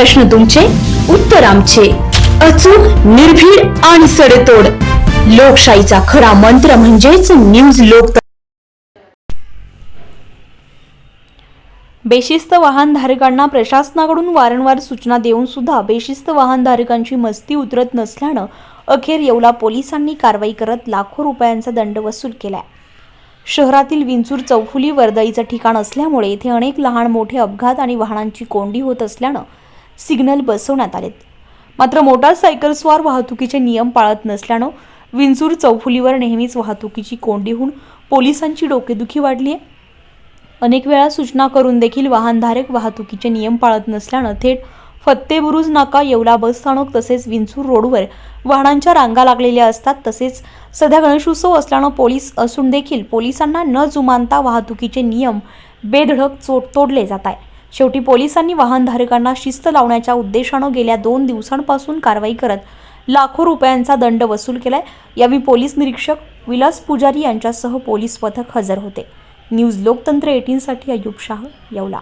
प्रश्न तुमचे उत्तर आमचे. अचूक निर्भीड आणि सडेतोड. लोकशाहीचा खरा मंत्र म्हणजेच न्यूज लोक बेशिस्त वाहनधारकांना प्रशासनाकडून वारंवार सूचना देऊन सुद्धा बेशिस्त वाहनधारकांची मस्ती उतरत नसल्यानं अखेर येवला पोलिसांनी कारवाई करत लाखो रुपयांचा दंड वसूल केलाय. शहरातील विंचूर चौफुली वर्दळीचं ठिकाण असल्यामुळे इथे अनेक लहान मोठे अपघात आणि वाहनांची कोंडी होत असल्यानं सिग्नल बसवण्यात आलेत. मात्र मोटारसायकलस्वार वाहतुकीचे नियम पाळत नसल्यानं विंचूर चौफुलीवर नेहमीच वाहतुकीची कोंडी होऊन पोलिसांची डोकेदुखी वाढली आहे अनेक वेळा सूचना करून देखील वाहनधारक वाहतुकीचे नियम पाळत नसल्यानं थेट फत्तेबुरुज नाका येवला बस स्थानक तसेच विंचूर रोडवर वाहनांच्या रांगा लागलेल्या असतात. तसेच सध्या गणेशोत्सव असल्यानं पोलीस असून देखील पोलिसांना न जुमानता वाहतुकीचे नियम बेधडक चोट तोडले जात आहे शेवटी पोलिसांनी वाहनधारकांना शिस्त लावण्याच्या उद्देशानं गेल्या दोन दिवसांपासून कारवाई करत लाखो रुपयांचा दंड वसूल केलाय. यावेळी पोलीस निरीक्षक विलास पुजारी यांच्यासह पोलीस पथक हजर होते. न्यूज लोकतंत्र एटीनसाठी अयुब शाह येवला.